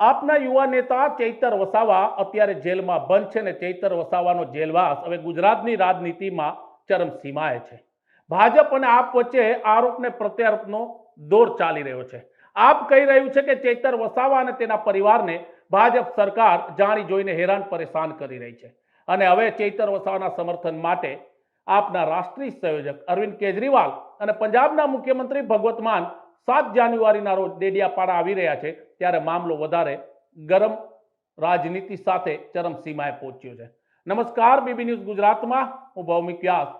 આપના યુવા નેતા ચૈતર વસાવા અત્યારે જેલમાં બંધ છે ને ચૈતર વસાવાનો જેલવાસ હવે ગુજરાતની રાજનીતિમાં ચરમસીમાએ છે. ભાજપ અને આપ વચ્ચે આરોપ ને પ્રત્યારોપનો દોર ચાલી રહ્યો છે. આપ કહી રહ્યું છે કે ચૈતર વસાવા અને તેના પરિવારને ભાજપ સરકાર જાણી જોઈને હેરાન પરેશાન કરી રહી છે. અને હવે ચૈતર વસાવાના સમર્થન માટે આપના રાષ્ટ્રીય સંયોજક અરવિંદ કેજરીવાલ અને પંજાબના મુખ્યમંત્રી ભગવત માન સાત જાન્યુઆરીના રોજ ડેડિયાપાડા આવી રહ્યા છે. ત્યારે મામલો વધારે ગરમ રાજનીતિ સાથે ચરમસીમાએ પહોંચ્યો છે. નમસ્કાર, બીબી ન્યૂઝ ગુજરાતમાં. હું ભૌમિક વ્યાસ.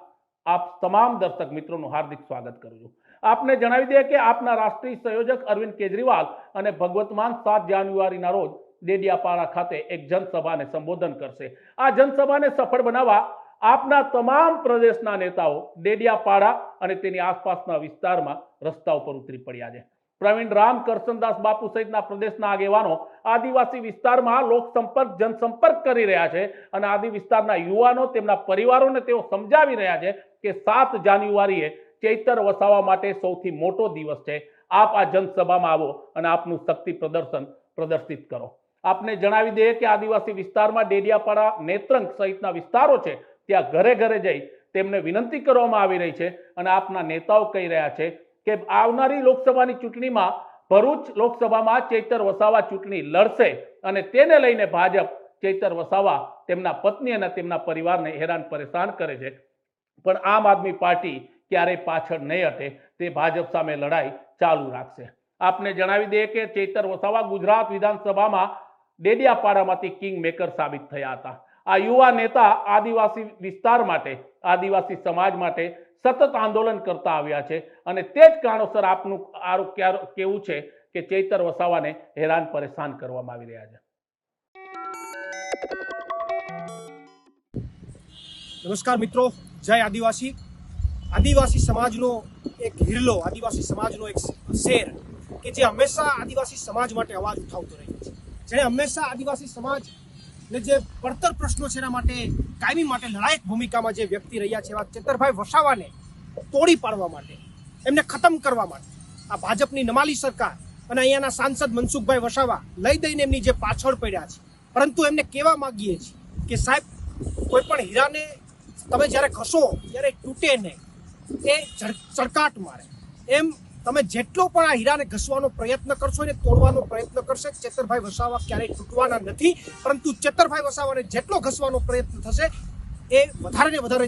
આપ તમામ દર્શક મિત્રોનું હાર્દિક સ્વાગત કરું છું. આપને જણાવી દઈએ કે આપના રાષ્ટ્રીય સંયોજક અરવિંદ કેજરીવાલ અને ભગવત માન સાત જાન્યુઆરીના રોજ ડેડિયાપાડા ખાતે એક જનસભાને સંબોધન કરશે. આ જનસભાને સફળ બનાવવા આપના તમામ પ્રદેશના નેતાઓ ડેડિયાપાડા અને તેની આસપાસના વિસ્તારમાં રસ્તા ઉપર ઉતરી પડ્યા છે. પ્રવીણ રામ કરશનદાસ બાપુ સહિતના પ્રદેશના આગેવાનો આદિવાસી વિસ્તારમાં લોકસંપર્ક, જનસંપર્ક કરી રહ્યા છે અને આદિ વિસ્તારના યુવાનો, તેમના પરિવારોને તેઓ સમજાવી રહ્યા છે કે સાત જાન્યુઆરીએ ચૈતર વસાવા માટે સૌથી મોટો દિવસ છે. આપ આ જનસભામાં આવો અને આપનું શક્તિ પ્રદર્શન પ્રદર્શિત કરો. આપને જણાવી દઈએ કે આદિવાસી વિસ્તારમાં ડેડિયાપાડા નેત્રંગ સહિતના વિસ્તારો છે. ત્યાં ઘરે ઘરે જઈ તેમને વિનંતી કરવામાં આવી રહી છે અને આપના નેતાઓ કહી રહ્યા છે કે આવનારી લોકસભાની ચૂંટણીમાં ભરૂચ લોકસભામાં ચૈતર વસાવા ચૂંટણી લડશે અને તેને લઈને ભાજપ ચૈતર વસાવા તેમના પત્ની અને તેમના પરિવારને હેરાન પરેશાન કરે છે. પણ આમ આદમી પાર્ટી ક્યારેય પાછળ નહીં હટે, તે ભાજપ સામે લડાઈ ચાલુ રાખશે. આપને જણાવી દઈએ કે ચૈતર વસાવા ગુજરાત વિધાનસભામાં ડેડિયાપાડામાંથી કિંગ મેકર સાબિત થયા હતા. આ યુવા નેતા આદિવાસી વિસ્તાર માટે, આદિવાસી સમાજ માટે સતત આંદોલન કરતા આવ્યા છે અને તે જ કારણોસર આપનું આરોપ કેવું છે કે ચૈતર વસાવાને હેરાન પરેશાન કરવામાં આવી રહ્યા છે. નમસ્કાર મિત્રો, જય આદિવાસી. આદિવાસી સમાજનો એક હિરલો આદિવાસી સમાજનો એક શેર કે જે હંમેશા આદિવાસી સમાજ માટે અવાજ ઉઠાવતો રહ્યો છે. જેણે હંમેશા આદિવાસી સમાજ ને જે પડતર પ્રશ્નો છે એના માટે કાયમી માટે લડાયક ભૂમિકામાં જે વ્યક્તિ રહ્યા છે એવા ચેતરભાઈ વસાવાને તોડી પાડવા માટે, એમને ખતમ કરવા માટે, આ ભાજપની નમાલી સરકાર અને અહીંયાના સાંસદ મનસુખભાઈ વસાવા લઈ દઈને એમની જે પાછળ પડ્યા છે. પરંતુ એમને કહેવા માગીએ છીએ કે સાહેબ કોઈ પણ હીરાને તમે જ્યારે ઘસો, ત્યારે તૂટે નહીં. એ ચડ- ચડકાટ મારે. એમ તમે જેટલો પણ આ હીરાને ઘસવાનો પ્રયત્ન કરશો એને તોડવાનો પ્રયત્ન કરશે, ચેતરભાઈ વસાવા ક્યારેય તૂટવાના નથી. પરંતુ ચેતરભાઈ વસાવાને જેટલો ઘસવાનો પ્રયત્ન થશે, એ વધારે ને વધારે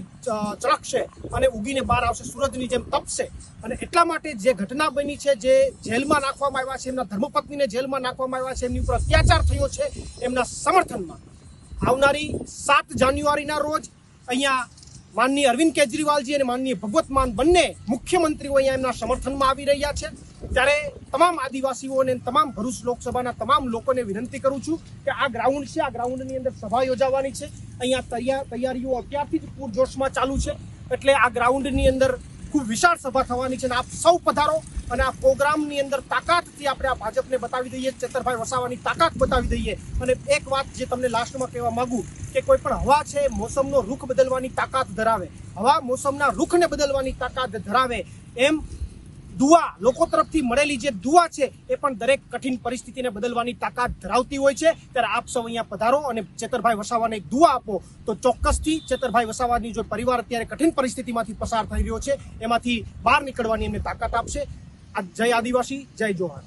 ચળકશે અને ઉગીને બહાર આવશે, સૂરજની જેમ તપશે. અને એટલા માટે જે ઘટના બની છે, જે જેલમાં નાખવામાં આવ્યા છે, એમના ધર્મપત્નીને જેલમાં નાખવામાં આવ્યા છે, એમની ઉપર અત્યાચાર થયો છે, એમના સમર્થનમાં આવનારી સાત જાન્યુઆરીના રોજ અહીંયા માનનીય અરવિંદ કેજરીવાલજી અને માનનીય ભગવત માન બંને મુખ્યમંત્રીઓ અહીંયા એમના સમર્થનમાં આવી રહ્યા છે. ત્યારે તમામ આદિવાસીઓને અને તમામ ભરૂચ લોકસભાના તમામ લોકોને વિનંતી કરું છું કે આ ગ્રાઉન્ડ છે, આ ગ્રાઉન્ડની અંદર સભા યોજાવાની છે. અહીંયા તૈયાર તૈયારીઓ અત્યારથી જ પૂરજોશમાં ચાલુ છે. એટલે આ ગ્રાઉન્ડની અંદર ખૂબ વિશાળ સભા થવાની છે અને આપ સૌ પધારો અને આ પ્રોગ્રામની અંદર તાકાતથી આપણે આ ભાજપને બતાવી દઈએ, ચેતરભાઈ વસાવાની તાકાત બતાવી દઈએ. અને એક વાત જે તમને લાસ્ટમાં કહેવા માંગુ કે કોઈ પણ હવા છે, મોસમનો રૂખ બદલવાની તાકાત ધરાવે. હવા મોસમના રૂખને બદલવાની તાકાત ધરાવે. એમ દુઆ લોકો તરફથી મળેલી જે દુઆ છે, એ પણ દરેક કઠિન પરિસ્થિતિને બદલવાની તાકાત ધરાવતી હોય છે. ત્યારે આપ સૌ અહીંયા પધારો અને ચેતરભાઈ વસાવાને દુઆ આપો. તો ચોક્કસથી ચેતરભાઈ વસાવાની જો પરિવાર અત્યારે કઠિન પરિસ્થિતિમાંથી પસાર થઈ રહ્યો છે, એમાંથી બહાર નીકળવાની એમને તાકાત આપશે. આ જય આદિવાસી જય જોહાર